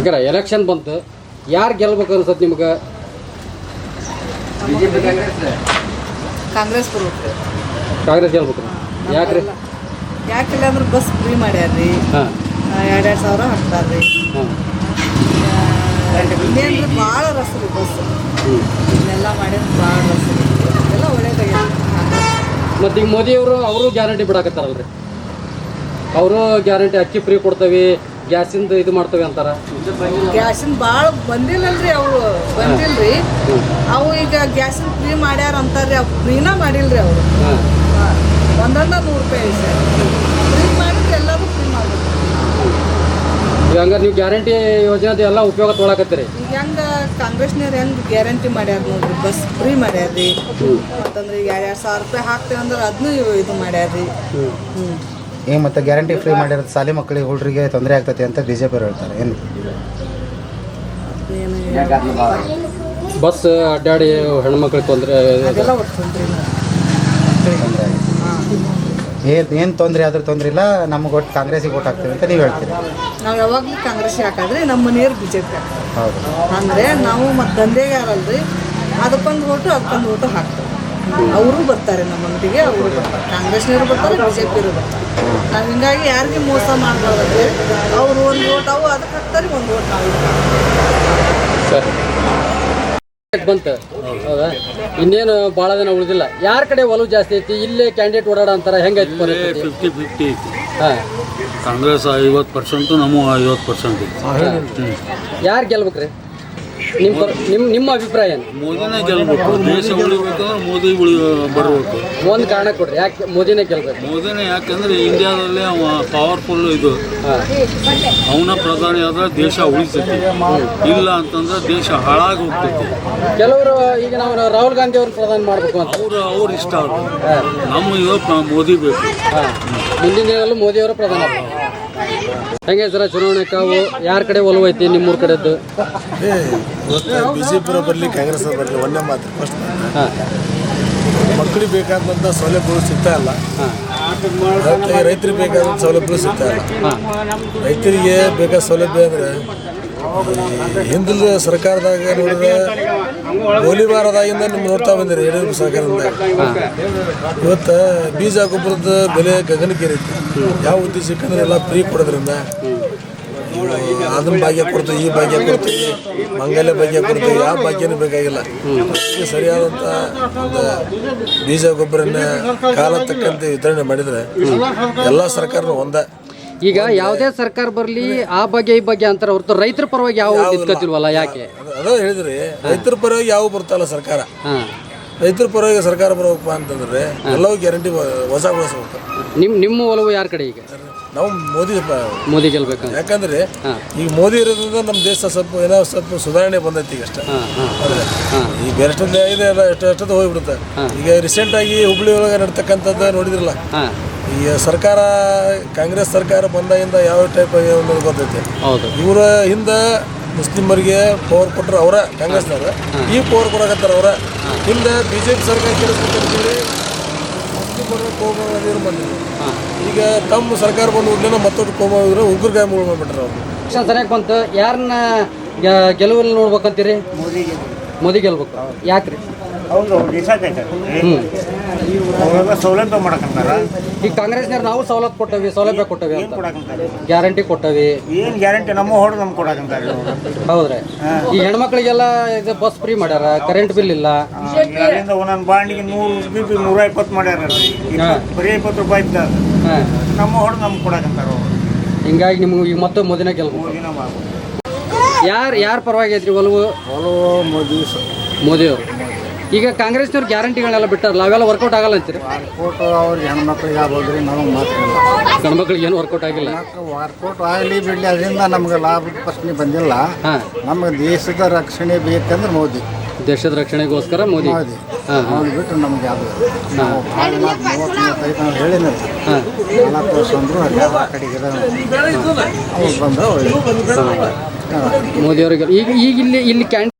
ಯಾಕಂದ್ರೆ ಎಲೆಕ್ಷನ್ ಬಂತು. ಯಾರು ಗೆಲ್ಬೇಕು ಅನ್ಸತ್ ನಿಮ್ಗೆ? ಕಾಂಗ್ರೆಸ್. ಬರ್ಬೇಕು ಕಾಂಗ್ರೆಸ್ ಗೆಲ್ಬೇಕು ಯಾಕ್ರಿ? ಯಾಕಿಲ್ಲ ಅಂದ್ರೆ ಬಸ್ ಫ್ರೀ ಮಾಡ್ಯಾರ್ರಿ. ಹಾಂ. ಎರಡು ಎರಡು ಸಾವಿರ ಹಾಕ್ತಾರ್ರಿ. ಹಾಂ. ಇನ್ನೇನ್ರಿ ಭಾಳ ರಸ್ ರೀ ಬಸ್. ಹ್ಞೂ ಇದನ್ನೆಲ್ಲ ಮಾಡ್ಯಾರ ಭಾಳ ರಸ್ ರೀ. ಎಲ್ಲ ಒಳ್ಳೇದಾಗ್ಯದ. ಮತ್ತು ಈಗ ಮೋದಿಯವರು ಅವರು ಗ್ಯಾರಂಟಿ ಬಿಡಾಕತ್ತಾರಲ್ರಿ. ಅವರು ಗ್ಯಾರಂಟಿ ಅಕ್ಕಿ ಫ್ರೀ ಕೊಡ್ತೇವೆ. ಗ್ಯಾಸಿಂದ ಇದು ಮಾಡ್ತೇವೆ ಅಂತಾರ? ಗ್ಯಾಸಿನ ಭಾಳ ಬಂದಿಲ್ಲಲ್ರಿ ಅವರು ಬಂದಿಲ್ರಿ. ಅವು ಈಗ ಗ್ಯಾಸಿನ ಫ್ರೀ ಮಾಡ್ಯಾರ ಅಂತಾರ್ರಿ ಅವು ಫ್ರೀನ ಮಾಡಿಲ್ರಿ ಅವರು ಒಂದಣ್ಣ ಒಂದೊಂದ ನೂರು ರೂಪಾಯಿ ಸರ್. ಫ್ರೀ ಮಾಡಿದ್ರೆ ಎಲ್ಲರೂ ಫ್ರೀ ಮಾಡಿದ್ರು ಹಂಗಾರೆ ನೀವು ಗ್ಯಾರಂಟಿ ಯೋಜನೆ ಎಲ್ಲ ಉಪಯೋಗ ತೊಗೊಳಕತ್ತೀರಿ? ಈಗ ಹೆಂಗ ಕಾಂಗ್ರೆಸ್ನವ್ರು ಹೆಂಗ್ ಗ್ಯಾರಂಟಿ ಮಾಡ್ಯಾರ ನೋಡ್ರಿ ಬಸ್ ಫ್ರೀ ಮಾಡ್ಯಾರ್ರಿ. ಮತ್ತಂದ್ರೆ ಈಗ ಎರಡು ಸಾವಿರ ರೂಪಾಯಿ ಹಾಕ್ತೇವೆ ಅಂದ್ರೆ ಅದನ್ನೂ ಇದು ಮಾಡ್ಯಾರ್ರಿ. ಹ್ಞೂ ಈಗ ಮತ್ತೆ ಗ್ಯಾರಂಟಿ ಫ್ರೀ ಮಾಡಿರೋದು ಶಾಲೆ ಮಕ್ಕಳಿಗೆ ಹುಡುಗರಿಗೆ ತೊಂದರೆ ಆಗ್ತೈತೆ ಅಂತ ಬಿ ಜೆ ಪಿ ಹೇಳ್ತಾರೆ. ಏನು? ಬಸ್ ಅಡ್ಡಾಡಿ ಹೆಣ್ಮಕ್ಳಿಗೆ ತೊಂದರೆ ಏನು ಏನು ತೊಂದರೆ ಆದ್ರೂ ತೊಂದರೆ ಇಲ್ಲ ನಮ್ಗೆ ಒಟ್ಟು ಕಾಂಗ್ರೆಸ್ಸಿಗೆ ಓಟ್ ಹಾಕ್ತೀವಿ ಅಂತ ನೀವು ಹೇಳ್ತೀರಿ. ನಾವು ಯಾವಾಗಲೂ ಕಾಂಗ್ರೆಸ್ ಹಾಕಿದ್ರೆ ನಮ್ಮ ಮನೆಯವ್ರು ಬಿ ಜೆ ಪಿ ಹೌದು. ಅಂದರೆ ನಾವು ಮತ್ತು ದಂಧೆಗಾರಲ್ರಿ ಅದಕ್ಕೊಂದು ಓಟು ಅದಕ್ಕೊಂದು ಓಟು ಹಾಕ್ತಾರೆ ಅವರು ಬರ್ತಾರೆ ನಮ್ಮ ಅಂಗಡಿಗೆ ಅವರು ಬರ್ತಾರೆ. ಕಾಂಗ್ರೆಸ್ನವರು ಬರ್ತಾರೆ ಬಿ ಜೆ ಪಿಯವರು ಬರ್ತಾರೆ. ನಾವು ಹಿಂಗಾಗಿ ಯಾರಿಗೆ ಮೋಸ ಮಾಡಬಾರ್ದು ಅವರು ಒಂದು ಓಟ್ ಅವು ಅದಕ್ಕೆ ಹಾಕ್ತಾರೆ ಒಂದು ಓಟ್ ನಾವು. ಬಂತು? ಹೌದಾ? ಇನ್ನೇನು ಭಾಳ ದಿನ ಉಳಿದಿಲ್ಲ. ಯಾರ ಕಡೆ ಒಲವು ಜಾಸ್ತಿ ಐತಿ? ಇಲ್ಲೇ ಕ್ಯಾಂಡಿಡೇಟ್ ಓಡಾಡ ಅಂತಾರೆ ಹೆಂಗೈತಿ ಫಿಫ್ಟಿ ಫಿಫ್ಟಿ ಐತಿ. ಹಾಂ. ಕಾಂಗ್ರೆಸ್ ಐವತ್ತು ಪರ್ಸೆಂಟು ನಮ್ಮ ಐವತ್ತು ಪರ್ಸೆಂಟ್ ಐತಿ. ಯಾರು ಗೆಲ್ಬೇಕ್ರಿ? ನಿಮ್ಮ ಪರ ನಿಮ್ಮ ನಿಮ್ಮ ಅಭಿಪ್ರಾಯ ಏನು? ಮೋದಿನೇ ಗೆಲ್ಬೇಕು. ದೇಶ ಉಳಿಬೇಕಂದ್ರೆ ಮೋದಿ ಉಳಿ ಬರಬೇಕು. ಒಂದು ಕಾರಣ ಕೊಡ್ರಿ. ಯಾಕೆ ಮೋದಿನೇ ಗೆಲ್ಬೇಕು? ಮೋದಿನೇ ಯಾಕಂದ್ರೆ ಇಂಡಿಯಾದಲ್ಲಿ ಅವ ಪವರ್ಫುಲ್ ಇದು. ಹಾಂ. ಅವನ ಪ್ರಧಾನಿ ಆದ್ರೆ ದೇಶ ಉಳಿತೈತಿ. ಇಲ್ಲ ಅಂತಂದ್ರೆ ದೇಶ ಹಾಳಾಗಿ ಹೋಗ್ತೈತಿ. ಕೆಲವರು ಈಗ ನಾವು ರಾಹುಲ್ ಗಾಂಧಿ ಅವ್ರನ್ನ ಪ್ರಧಾನ ಮಾಡಬೇಕು ಅಂತ. ಅವ್ರು ಅವ್ರ ಇಷ್ಟ ಅವರು ನಮ್ಮ ಇವರು ಮೋದಿ ಬೇಕು. ಹಾಂ. ಮುಂದಿನ ದಿನದಲ್ಲೂ ಮೋದಿಯವರ ಪ್ರಧಾನ ಆಗ್ಬೇಕು. ಹೆಂಗೆ ಸರ ಚುನಾವಣೆ ಕಾವು? ಯಾರ ಕಡೆ ಒಲವೈತಿ ನಿಮ್ಮೂರ ಕಡೆದ್ದು? ಬಿಜೆಪಿ ಬರಲಿ ಕಾಂಗ್ರೆಸ್ ಬರಲಿ ಒಂದೇ ಮಾತು ಫಸ್ಟ್ ಹಾಂ. ಮಕ್ಕಳಿಗೆ ಬೇಕಾದಂಥ ಸೌಲಭ್ಯಗಳು ಸಿಗ್ತಾ ಇಲ್ಲ. ರೈತರಿಗೆ ಬೇಕಾದಂಥ ಸೌಲಭ್ಯಗಳು ಸಿಗ್ತಾ ಇಲ್ಲ. ರೈತರಿಗೆ ಬೇಕಾದ ಸೌಲಭ್ಯ ಅಂದರೆ ಹಿಂದಿನ ಸರ್ಕಾರದಾಗ ನೋಡಿದ್ರೆ ಗೋಲಿಬಾರದಾಗಿಂದ ನಿಮ್ಗೆ ನೋಡ್ತಾ ಬಂದಿರಿ ಯಡಿಯೂರಪ್ಪ ಸರ್ಕಾರದಿಂದ ಇವತ್ತು ಬೀಜ ಗೊಬ್ಬರದ ಬೆಲೆ ಗಗನಕ್ಕೇರೈತಿ ಯಾವ ಉದ್ದೇಶಕ್ಕಂದ್ರೆ ಎಲ್ಲ ಫ್ರೀ ಕೊಡೋದ್ರಿಂದ ಅದನ್ನ ಭಾಗ್ಯ ಕೊಡ್ತೀವಿ, ಈ ಭಾಗ್ಯ ಕೊಡ್ತೀವಿ, ಮಂಗಲ್ಯ ಭಾಗ್ಯ ಕೊಡ್ತೀವಿ, ಯಾವ ಭಾಗ್ಯನೂ ಬೇಕಾಗಿಲ್ಲ. ಸರಿಯಾದಂಥ ಒಂದು ಬೀಜ ಗೊಬ್ಬರನ್ನ ಕಾಲ ತಕ್ಕಂತೆ ವಿತರಣೆ ಮಾಡಿದರೆ, ಎಲ್ಲ ಸರ್ಕಾರನೂ ಒಂದೇ. ಈಗ ಯಾವುದೇ ಸರ್ಕಾರ ಬರಲಿ ಆ ಬಗ್ಗೆ ಈ ಬಗ್ಗೆ ಅಂತಾರೆ ಹೊರತು ರೈತರ ಪರವಾಗಿ ಯಾವ ನಿಂತ್ಕೊತಿಲ್ವಲ್ಲ ಯಾಕೆ? ಅದು- ಹೇಳಿದ್ರಿ. ರೈತರ ಪರವಾಗಿ ಯಾವ ಬರ್ತಲ್ಲ ಸರ್ಕಾರ. ರೈತರ ಪರವಾಗಿ ಸರ್ಕಾರ ಬರಬೇಕಪ್ಪ ಅಂತಂದ್ರೆ ಎಲ್ಲವೂ ಗ್ಯಾರಂಟಿ ಹೊಸ ಬಳಸಬೇಕು ನಿಮ್ಮ ನಿಮ್ಮ ಒಲವು ಯಾರ ಕಡೆ ಈಗ? ನಾವು ಮೋದಿ ಮೋದಿ ಗೆಲ್ಬೇಕು ಯಾಕಂದ್ರೆ ಈಗ ಮೋದಿ ಇರೋದ್ರಿಂದ ನಮ್ಮ ದೇಶ ಸ್ವಲ್ಪ ಏನೋ ಸ್ವಲ್ಪ ಸುಧಾರಣೆ ಬಂದೈತಿ ಈಗ ಅಷ್ಟೇ. ಈಗ ಬೇರೆಷ್ಟೊಂದು ಇದೆ ಎಲ್ಲ ಎಷ್ಟು ಎಷ್ಟೊತ್ತು ಹೋಗ್ಬಿಡುತ್ತೆ. ಈಗ ರೀಸೆಂಟ್ ಆಗಿ ಹುಬ್ಳಿ ಒಳಗೆ ನಡ್ತಕ್ಕಂಥದ್ದು ನೋಡಿದ್ರಲ್ಲ? ಈಗ ಸರ್ಕಾರ ಕಾಂಗ್ರೆಸ್ ಸರ್ಕಾರ ಬಂದಾಗಿಂದ ಯಾವ ಟೈಪ್ ಅನ್ನೋದು ಗೊತ್ತೈತಿ? ಹೌದು. ಇವರ ಹಿಂದೆ ಮುಸ್ಲಿಮರಿಗೆ ಪವರ್ ಕೊಟ್ಟರು ಅವರ ಕಾಂಗ್ರೆಸ್ನವ್ರ. ಈ ಪವರ್ ಕೊಡಕತ್ತಾರ ಅವರ. ಹಿಂದೆ ಬಿ ಜೆ ಪಿ ಸರ್ಕಾರ ಕೇಳಿಸ್ಬೇಕಂತೇಳಿ ಮುಸ್ಲಿಮರ ಕೋಮಿರು ಬಂದಿದ್ರು. ಹಾಂ. ಈಗ ತಮ್ಮ ಸರ್ಕಾರ ಬಂದು ಉಡ್ಲೇನ ಮತ್ತೊಟ್ಟು ಕೋಮವಾದಿಗಳು ಉಗ್ರ ಗಾಯ ಮಾಡ್ಬಿಟ್ರು ಅವರು. ಸರಿಯಾಗಿ ಬಂತು. ಯಾರನ್ನ ಗೆಲುವಲ್ಲಿ ನೋಡ್ಬೇಕಂತೀರಿ? ಮೋದಿ ಗೆಲ್ಬೇಕು. ಯಾಕ್ರಿ? ಹೌದು ಡಿಸೈಡ್ ಹ್ಞೂ ಅವೆಲ್ಲ ಸೌಲಭ್ಯ ಮಾಡಕಂತಾರ? ಈಗ ಕಾಂಗ್ರೆಸ್ನವ್ರು ನಾವು ಸವಲತ್ತು ಕೊಟ್ಟವಿ ಸೌಲಭ್ಯ ಕೊಟ್ಟವಿ ಅಂತ. ಕೊಡಕಂತಾರೆ? ಗ್ಯಾರಂಟಿ ಕೊಟ್ಟವಿ. ಏನು ಗ್ಯಾರಂಟಿ? ನಮ್ಮ ಹೊಡೆದು ನಮ್ಗೆ ಕೊಡಕಂತಾರೆ ಹೌದ್ರಿ. ಈ ಹೆಣ್ಮಕ್ಳಿಗೆಲ್ಲ ಇದು ಬಸ್ ಫ್ರೀ ಮಾಡ್ಯಾರ ಕರೆಂಟ್ ಬಿಲ್ ಇಲ್ಲ. ಅಲ್ಲಿಂದ ಒಂದೊಂದು ಬಾಂಡಿಗೆ ನೂರು ರೂಪಾಯಿ ನೂರ ಇಪ್ಪತ್ತು ಮಾಡ್ಯಾರ ಇಪ್ಪತ್ತು ಬರೀ ಇಪ್ಪತ್ತು ರೂಪಾಯಿ ಇದ್ದ. ಹಾಂ. ನಮ್ಮ ಹೊಡೆದು ನಮ್ಗೆ ಕೊಡಕಂತಾರ ಹಿಂಗಾಗಿ ನಿಮ್ಗೆ ಈಗ ಮತ್ತೆ ಮೋದಿನ ಕೆಲವು ಯಾರು ಯಾರು ಪರವಾಗಿ ಐತ್ರಿ ಒಲವು ಮೋದಿ ಮೋದಿಯವರು. ಈಗ ಕಾಂಗ್ರೆಸ್ನವ್ರು ಗ್ಯಾರಂಟಿಗಳನ್ನೆಲ್ಲ ಬಿಟ್ಟಾರಲ್ಲ ಅವೆಲ್ಲ ವರ್ಕೌಟ್ ಆಗಲ್ಲ ಅಂತೀರಿ? ವರ್ಕೌಟ್ ಅವ್ರಿಗೆ ಹೆಣ್ಮಕ್ಳಿಗೆ ರೀ ನಾವು ಮಾತಾಡಿಲ್ಲ ಗಂಡ್ಮಕ್ಳಿಗೆ ಏನು ವರ್ಕೌಟ್ ಆಗಿಲ್ಲ? ವರ್ಕೌಟ್ ಆಗಲಿ ಬಿಡಲಿ ಅದರಿಂದ ನಮ್ಗೆ ಲಾಭ ಪ್ರಶ್ನೆ ಬಂದಿಲ್ಲ. ಹಾಂ. ನಮಗೆ ದೇಶದ ರಕ್ಷಣೆ ಬೇಕಂದ್ರೆ ಮೋದಿ. ದೇಶದ ರಕ್ಷಣೆಗೋಸ್ಕರ ಮೋದಿ. ಮೋದಿ. ಹಾಂ ಬಿಟ್ಟರೆ ನಮ್ಗೆ ಯಾವುದು ನಾವು ಭಾಳ ನಾಲ್ಕು ಮೂವತ್ತು ಮೂವತ್ತೈದು ನಾವು ಹಾಂ. ನಾಲ್ಕು ವರ್ಷ ಅಂದರು ಆ ಕಡೆಗೆ ಅವ್ರು ಬಂದು ಮೋದಿಯವರಿಗೆ ಈಗ ಈಗ ಇಲ್ಲಿ ಇಲ್ಲಿ ಕ್ಯಾಂಟೀನ್